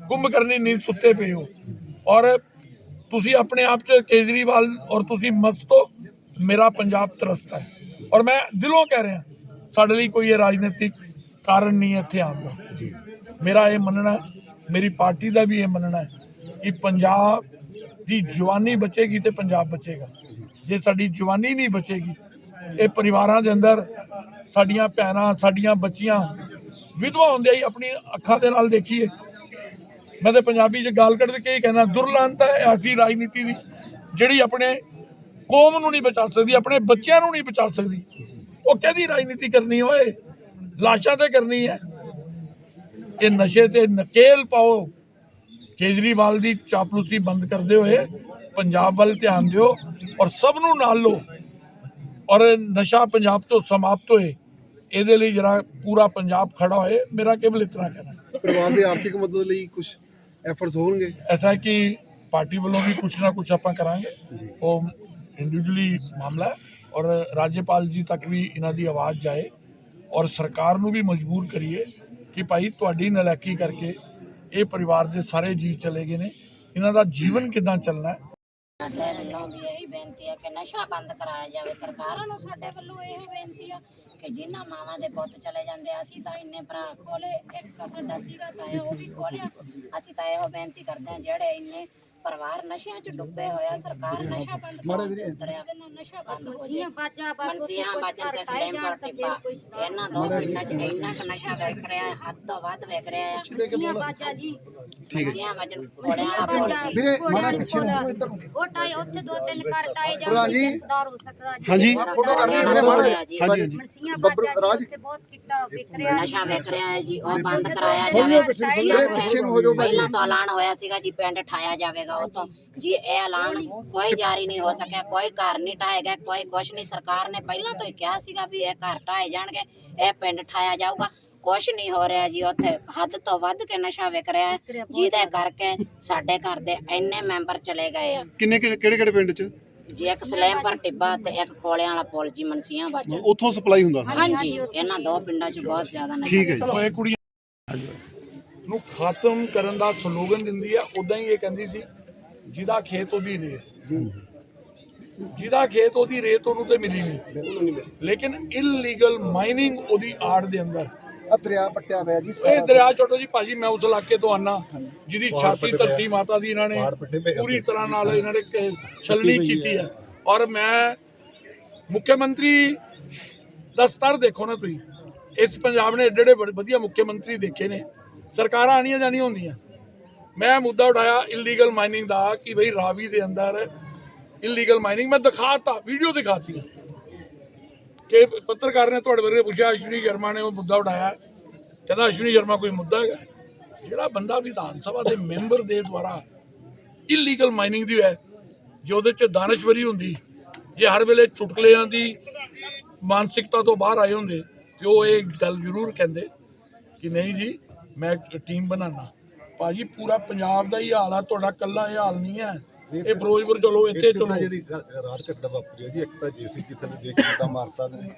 ਗੁੰਮ ਕਰਨੀ ਨੀਂਦ ਸੁੱਤੇ ਪਏ ਹੋ। ਔਰ ਤੁਸੀਂ ਆਪਣੇ ਆਪ 'ਚ ਕੇਜਰੀਵਾਲ ਔਰ ਤੁਸੀਂ ਮਸਤ ਹੋ ਮੇਰਾ ਪੰਜਾਬ ਤਰਸਦਾ ਹੈ। ਔਰ ਮੈਂ ਦਿਲੋਂ ਕਹਿ ਰਿਹਾ ਸਾਡੇ ਲਈ ਕੋਈ ਇਹ ਰਾਜਨੀਤਿਕ ਕਾਰਨ ਨਹੀਂ ਇੱਥੇ ਆਉਣ ਦਾ। ਮੇਰਾ ਇਹ ਮੰਨਣਾ ਮੇਰੀ ਪਾਰਟੀ ਦਾ ਵੀ ਇਹ ਮੰਨਣਾ ਹੈ ਕਿ ਪੰਜਾਬ ਦੀ ਜਵਾਨੀ ਬਚੇਗੀ ਤੇ ਪੰਜਾਬ ਬਚੇਗਾ। ਜੇ ਸਾਡੀ ਜਵਾਨੀ ਨਹੀਂ ਬਚੇਗੀ ਇਹ ਪਰਿਵਾਰਾਂ ਦੇ ਅੰਦਰ ਸਾਡੀਆਂ ਭੈਣਾਂ ਸਾਡੀਆਂ ਬੱਚੀਆਂ ਵਿਧਵਾ ਹੁੰਦੇ ਹੀ ਆਪਣੀ ਅੱਖਾਂ ਦੇ ਨਾਲ ਦੇਖੀਏ ਮੈਂ ਤੇ ਪੰਜਾਬੀ 'ਚ ਗੱਲ ਕੱਢ ਕੇ ਹੀ ਕਹਿਣਾ ਦੁਰਲੰਤ ਹੈ ਐਸੀ ਰਾਜਨੀਤੀ ਦੀ, ਜਿਹੜੀ ਆਪਣੇ ਕੌਮ ਨੂੰ ਨਹੀਂ ਬਚਾ ਸਕਦੀ, ਆਪਣੇ ਬੱਚਿਆਂ ਨੂੰ ਨਹੀਂ ਬਚਾ ਸਕਦੀ। ਉਹ ਕਿਹਦੀ ਰਾਜਨੀਤੀ ਕਰਨੀ ਹੋਏ ਲਾਸ਼ਾਂ ਤੇ ਕਰਨੀ ਹੈ। ਇਹ ਨਸ਼ੇ ਤੇ ਨਕੇਲ ਪਾਓ। ਕੇਜਰੀਵਾਲ ਦੀ ਚਾਪਲੂਸੀ ਬੰਦ ਕਰਦੇ ਹੋਏ ਪੰਜਾਬ ਵੱਲ ਧਿਆਨ ਦਿਓ ਔਰ ਸਭ ਨੂੰ ਨਾਲ ਲਓ। ਔਰ ਨਸ਼ਾ ਪੰਜਾਬ ਤੋਂ ਸਮਾਪਤ ਹੋਏ। ਇਹਦੇ ਲਈ ਜਰਾ ਪੂਰਾ ਪੰਜਾਬ ਖੜਾ ਹੋਏ। ਮੇਰਾ ਕੇਵਲ ਇਤਨਾ ਕਹਿਣਾ। ਪਰਿਵਾਰ ਦੀ ਆਰਥਿਕ ਮਦਦ ਲਈ ਕੁਝ ਐਫਰਟਸ ਹੋਣਗੇ? ਐਸਾ ਕਿ ਪਾਰਟੀ ਵੱਲੋਂ ਵੀ ਕੁਝ ਨਾ ਕੁਝ ਆਪਾਂ ਕਰਾਂਗੇ ਉਹ ਇੰਡੀਵਿਜੂਅਲੀ ਮਾਮਲਾ ਹੈ ਔਰ ਰਾਜਪਾਲ ਜੀ ਤੱਕ ਵੀ ਇਹਨਾਂ ਦੀ ਆਵਾਜ਼ ਜਾਏ ਔਰ ਸਰਕਾਰ ਨੂੰ ਵੀ ਮਜਬੂਰ ਕਰੀਏ ਕਿ ਭਾਈ ਤੁਹਾਡੀ ਨਲਾਇਕੀ ਕਰਕੇ ਇਹ ਪਰਿਵਾਰ ਦੇ ਸਾਰੇ ਜੀ ਚਲੇ ਗਏ ਨੇ ਇਹਨਾਂ ਦਾ ਜੀਵਨ ਕਿਦਾਂ ਚੱਲਣਾ ਹੈ ਸਾਡੇ ਵੱਲੋਂ ਵੀ ਇਹੀ ਬੇਨਤੀ ਹੈ ਕਿ ਨਸ਼ਾ ਬੰਦ ਕਰਾਇਆ ਜਾਵੇ। ਸਰਕਾਰਾਂ ਨੂੰ ਸਾਡੇ ਵੱਲੋਂ ਇਹ ਬੇਨਤੀ ਆ ਕਿ ਜਿਨ੍ਹਾਂ ਮਾਵਾਂ ਦੇ ਪੁੱਤ ਚਲੇ ਜਾਂਦੇ ਆ, ਅਸੀਂ ਤਾਂ ਇੰਨੇ ਭਰਾ ਖੋਲੇ ਇੱਕ ਸਾਡਾ ਸੀਗਾ ਤਾਂ ਉਹ ਵੀ ਖੋਲਿਆ ਅਸੀਂ ਤਾਂ ਇਹੋ ਬੇਨਤੀ ਕਰਦੇ ਹਾਂ ਜਿਹੜੇ ਇੰਨੇ ਪਰਿਵਾਰ ਨਸ਼ਿਆਂ 'ਚ ਡੁੱਬੇ ਹੋਇਆ ਸਰਕਾਰ ਨਸ਼ਾ ਬੰਦ ਕਰਾਉਣ ਤੇ ਉਤਰਿਆ ਵੇ ਨਾ ਨਸ਼ਾ ਬੰਦ ਹੋ ਜੇ। ਮਨਸੀਆਂ ਬਾਜਨ ਤੇ ਸਲੇਮਪੁਰ ਟਿੱਬਾ ਇਹਨਾਂ ਦੋ ਪਿੰਡਾਂ 'ਚ ਇੰਨਾ ਕੁ ਨਸ਼ਾ ਵੇਚ ਰਿਹਾ ਹੈ ਹੱਦ ਤੋਂ ਵੱਧ ਵੇਚ ਰਿਹਾ ਹੈ ਮਨਸੀਆਂ ਬਾਜਨ ਘੋੜਿਆਂ ਵਾਲਾ ਪੁੱਲ ਜੀ ਵੀਰੇ ਮਾੜਾ ਪਿੱਛੇ ਨੂੰ ਹੋ ਇੱਧਰ ਨੂੰ। ਉਹ ਟਾਈ ਉੱਥੇ ਦੋ ਤਿੰਨ ਘਰ ਟਾਏ ਪ੍ਰਧਾਨ ਜੀ। ਸੁਧਾਰ ਹੋ ਸਕਦਾ ਜੀ ਹਾਂਜੀ ਫੋਟੋ ਕਰ ਰਹੇ ਵੀਰੇ ਮਾੜਾ ਜਿਹਾ। ਜੀ। ਹਾਂਜੀ ਹਾਂਜੀ। ਮਨਸੀਆਂ ਬੱਬਰ ਬਾਜਾ ਰਾਜ। ਜੀ ਉੱਥੇ ਬਹੁਤ ਚਿੱਟਾ ਵਿਕ ਰਿਹਾ ਨਸ਼ਾ ਵੇਖ ਰਿਹਾ ਹੈ ਜੀ ਉਹ ਬੰਦ ਕਰਾਇਆ ਜਾਵੇ। ਜੀ ਵੀਰੇ, ਪਿੱਛੇ ਨੂੰ ਹੋ ਜਾਓ ਭਾਈ। ਪਹਿਲਾਂ ਤਾਂ ਐਲਾਨ ਹੋਇਆ ਸੀਗਾ ਜੀ ਪਿੰਡ ਠਾਇਆ ਜਾਵੇਗਾ। ਉਹ ਤੋਂ। ਜੀ ਇਹ ਐਲਾਨ ਕੋਈ ਜਾਰੀ ਨਹੀਂ ਹੋ ਸਕਿਆ ਕੋਈ ਘਰ ਨਹੀਂ ਢਾਏਗਾ ਕੋਈ ਕੁਛ ਨਹੀਂ। ਸਰਕਾਰ ਨੇ ਪਹਿਲਾਂ ਤੋਂ ਹੀ ਕਿਹਾ ਸੀਗਾ ਵੀ ਇਹ ਘਰ ਢਾਏ ਜਾਣਗੇ ਇਹ ਪਿੰਡ ਠਾਇਆ ਜਾਊਗਾ। ਕੁਛ ਨਹੀਂ ਹੋ ਰਿਹਾ ਜੀ ਉੱਥੇ ਹੱਦ ਤੋਂ ਵੱਧ ਕੇ ਨਸ਼ਾ ਵਿਕ ਰਿਹਾ ਹੈ। ਜਿਹਦੇ ਕਰਕੇ ਸਾਡੇ ਘਰ ਦੇ ਇੰਨੇ ਮੈਂਬਰ ਚਲੇ ਗਏ ਆ। ਕਿੰਨੇ ਕਿਹੜੇ ਕਿਹੜੇ ਪਿੰਡ 'ਚ? ਜੀ ਇੱਕ ਸਲੇਮਪੁਰ ਟਿੱਬਾ ਤੇ ਇੱਕ ਖੋਲਿਆਂ ਵਾਲਾ ਪੁਲ ਜੀ ਮਨਸੀਆਂ ਬਾਜਣ ਉੱਥੋਂ ਸਪਲਾਈ ਹੁੰਦਾ? ਹਾਂਜੀ ਇਹਨਾਂ ਦੋ ਪਿੰਡਾਂ 'ਚ ਬਹੁਤ ਜ਼ਿਆਦਾ ਨਸ਼ਾ ਠੀਕ ਹੈ ਜੀ। ਇਹ ਕੁੜੀਆਂ ਨੂੰ ਖਤਮ ਕਰਨ ਦਾ ਸਲੋਗਨ ਦਿੰਦੀ ਹੈ ਉਦਾਂ ਹੀ ਇਹ ਕਹਿੰਦੀ ਸੀ ਜਿਹਦਾ ਖੇਤ ਉਹਦੀ ਰੇਤ। ਜਿਹਦਾ ਖੇਤ ਉਹਦੀ ਰੇਤ ਉਹਨੂੰ ਤੇ ਮਿਲੀ ਨਹੀਂ। ਲੇਕਿਨ ਇਲੀਗਲ ਮਾਈਨਿੰਗ ਉਹਦੀ ਆੜ ਦੇ ਅੰਦਰ। ਆ ਦਰਿਆ ਪੱਟਿਆ ਹੋਇਆ ਜੀ ਇਹ ਦਰਿਆ ਚੋਟੋ ਜੀ ਭਾਜੀ ਮੈਂ ਉਸ ਇਲਾਕੇ ਤੋਂ ਆਨਾ। ਜਿਹਦੀ ਛਾਤੀ ਧਰਤੀ ਮਾਤਾ ਦੀ ਇਹਨਾਂ ਨੇ। ਪੂਰੀ ਤਰ੍ਹਾਂ ਨਾਲ ਇਹਨਾਂ ਨੇ ਛਲਣੀ ਕੀਤੀ ਹੈ। ਔਰ ਮੈਂ ਮੁੱਖ ਮੰਤਰੀ ਦਾ ਸਤਰ ਦੇਖੋ ਨਾ ਤੁਸੀਂ। ਇਸ ਪੰਜਾਬ ਨੇ ਏਡੇ ਏਡੇ ਵਧੀਆ ਮੁੱਖ ਮੰਤਰੀ ਦੇਖੇ ਨੇ। ਸਰਕਾਰਾਂ ਆਣੀਆਂ ਜਾਣੀਆਂ ਹੁੰਦੀਆਂ। ਮੈਂ ਮੁੱਦਾ ਉਠਾਇਆ ਇਲੀਗਲ ਮਾਈਨਿੰਗ ਦਾ ਕਿ ਭਈ ਰਾਵੀ ਦੇ ਅੰਦਰ ਇਲੀਗਲ ਮਾਈਨਿੰਗ ਮੈਂ ਦਿਖਾਤਾ ਵੀਡੀਓ ਦਿਖਾਤੀ। ਕਿ ਪੱਤਰਕਾਰ ਨੇ ਤੁਹਾਡੇ ਵਰਗੇ ਪੁੱਛਿਆ, ਅਸ਼ਵਨੀ ਸ਼ਰਮਾ ਨੇ ਉਹ ਮੁੱਦਾ ਉਠਾਇਆ। ਕਹਿੰਦਾ, ਅਸ਼ਵਨੀ ਸ਼ਰਮਾ ਕੋਈ ਮੁੱਦਾ ਹੈਗਾ? ਜਿਹੜਾ ਬੰਦਾ ਵਿਧਾਨ ਸਭਾ ਦੇ ਮੈਂਬਰ ਦੇ ਦੁਆਰਾ ਇਲੀਗਲ ਮਾਈਨਿੰਗ ਦੀ ਹੈ ਜੇ ਉਹਦੇ ਚ ਦਾਨਸ਼ਵਰੀ ਹੁੰਦੀ, ਜੇ ਹਰ ਵੇਲੇ ਚੁਟਕਲਿਆਂ ਦੀ ਮਾਨਸਿਕਤਾ ਤੋਂ ਬਾਹਰ ਆਏ ਹੁੰਦੇ, ਤੇ ਉਹ ਇਹ ਗੱਲ ਜ਼ਰੂਰ ਕਹਿੰਦੇ ਕਿ ਨਹੀਂ ਜੀ, ਮੈਂ ਟੀਮ ਬਣਾਣਾ ਭਾਜੀ ਪੂਰਾ ਪੰਜਾਬ ਦਾ ਹੀ ਹਾਲ ਆ ਤੁਹਾਡਾ ਕੱਲਾ ਇਹ ਹਾਲ ਨਹੀਂ ਹੈ। ਇਹ ਫਿਰੋਜ਼ਪੁਰ ਚਲੋ ਇੱਥੇ ਚਲੋ। ਜਿਹੜੀ ਰਾਤ ਘਟਨਾ ਵਾਪਰੀ ਜੀ ਇੱਕ ਤਾਂ ਜੀਸੀਪੀ ਥੱਲੇ ਦੇਖ ਕੇ ਤਾਂ ਮਾਰਤਾ ਨੇ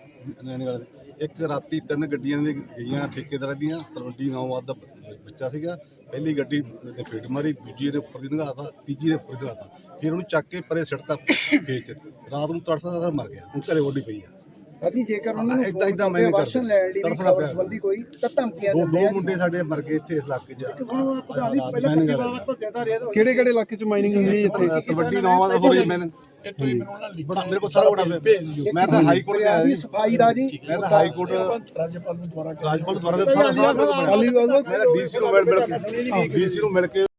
ਨੈਣੇ ਵਾਲੇ ਨੇ। ਇੱਕ ਰਾਤੀ ਤਿੰਨ ਗੱਡੀਆਂ ਨੇ ਗਈਆਂ ਠੇਕੇਦਾਰਾਂ ਦੀਆਂ ਤਲਵੰਡੀ ਨੌਵਾਦ ਦਾ ਬੱਚਾ ਸੀਗਾ। ਪਹਿਲੀ ਗੱਡੀ ਨੇ ਫੇਟ ਮਾਰੀ ਦੂਜੀ ਦੇ ਉੱਪਰ ਦੀ ਨਗਾਤਾ ਤੀਜੀ ਦੇ ਉੱਪਰ ਦੀ ਨਗਾਤਾ। ਫਿਰ ਉਹਨੂੰ ਚੱਕ ਕੇ ਪਰੇ ਸਿੱਟਤਾ ਖੇਤ 'ਚ। ਰਾਤ ਨੂੰ ਤੜਫਦਾ ਤੜਫਦਾ ਮਰ ਗਿਆ ਹੁਣ ਘਰੇ ਓਡੀ ਪਈ ਆ। ਸਰ ਜੀ ਜੇਕਰ ਉਹਨਾਂ ਨੂੰ ਏਦਾਂ- ਏਦਾਂ ਫੋਨ ਮੈਂ ਵਾਸ਼ਨ। ਲੈਣ ਲਈ ਖਬਰ ਪਿਆ। ਸੰਬੰਧੀ ਕੋਈ ਤਾਂ ਧਮਕੀਆਂ ਦੋ ਦਿੰਦੇ ਦੋ। ਮੁੰਡੇ ਸਾਡੇ ਮਰ ਗਏ ਇੱਥੇ ਇਸ ਇਲਾਕੇ 'ਚ। ਪਹਿਲੇ ਜ਼ਿਆਦਾ ਰੇਤ ਕਿਹੜੇ ਕਿਹੜੇ ਇਲਾਕੇ 'ਚ ਮਾਈਨਿੰਗ ਹੁੰਦੀ ਹੈ ਇੱਥੇ? ਤਲਵੰਡੀ ਨੌਵਾਦ ਹੋ। ਰਹੀ ਮੈਨੂੰ ਮੇਰੇ ਕੋਲ ਸਾਰਾ ਬੜਾ ਭੇਜ ਦਿਓ। ਮੈਂ ਤਾਂ ਹਾਈ ਕੋਰਟ ਦੀ ਜੀ ਸਫ਼ਾਈ ਦਾ ਜੀ। ਮੈਂ ਤਾਂ ਹਾਈ ਕੋਰਟ ਰਾਜਪਾਲ ਨੂੰ ਦੁਆਰਾ ਰਾਜਪਾਲ ਦੁਆਰਾ ਦੇ ਸਾਰਾ ਸਾਰਾ ਡੀਸੀ ਨੂੰ ਮਿਲ ਮਿਲ ਕੇ ਡੀਸੀ ਨੂੰ ਮਿਲ ਕੇ